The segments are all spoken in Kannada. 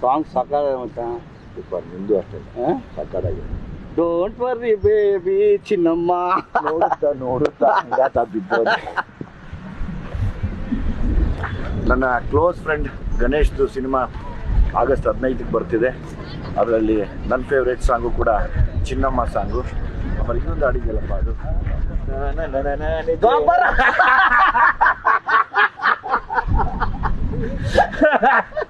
ಸಾಂಗ್ ಸಾಕಾಗ ಮಚ್ಚಾ ಸೂಪರ್ ನಿಂದು ಅಷ್ಟೇ. ಸಕ್ಕತ್ತಾಗಿದೆ ಡೋಂಟ್ ವರ್ರಿ ಬೇಬಿ ಚಿನ್ನಮ್ಮ. ನೋಡುತ್ತಾ ನೋಡುತ್ತಾ ಹಂಗಾತ ಬಿದ್ದೋದೆ. ನನ್ನ ಕ್ಲೋಸ್ ಫ್ರೆಂಡ್ ಗಣೇಶ್ದು ಸಿನಿಮಾ ಆಗಸ್ಟ್ ಹದಿನೈದಕ್ಕೆ ಬರ್ತಿದೆ. ಅದರಲ್ಲಿ ನನ್ನ ಫೇವ್ರೇಟ್ ಸಾಂಗು ಕೂಡ ಚಿನ್ನಮ್ಮ ಸಾಂಗು ಆಮೇಲೆ ಇನ್ನೊಂದು ಹಾಡಿದೆಯಲ್ಲಪ್ಪ ಅದು.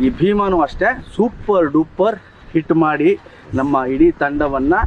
ಈ ಭೀಮಾನು ಅಷ್ಟೇ ಸೂಪರ್ ಡೂಪರ್ ಹಿಟ್ ಮಾಡಿ ನಮ್ಮ ಇಡೀ ತಂಡವನ್ನು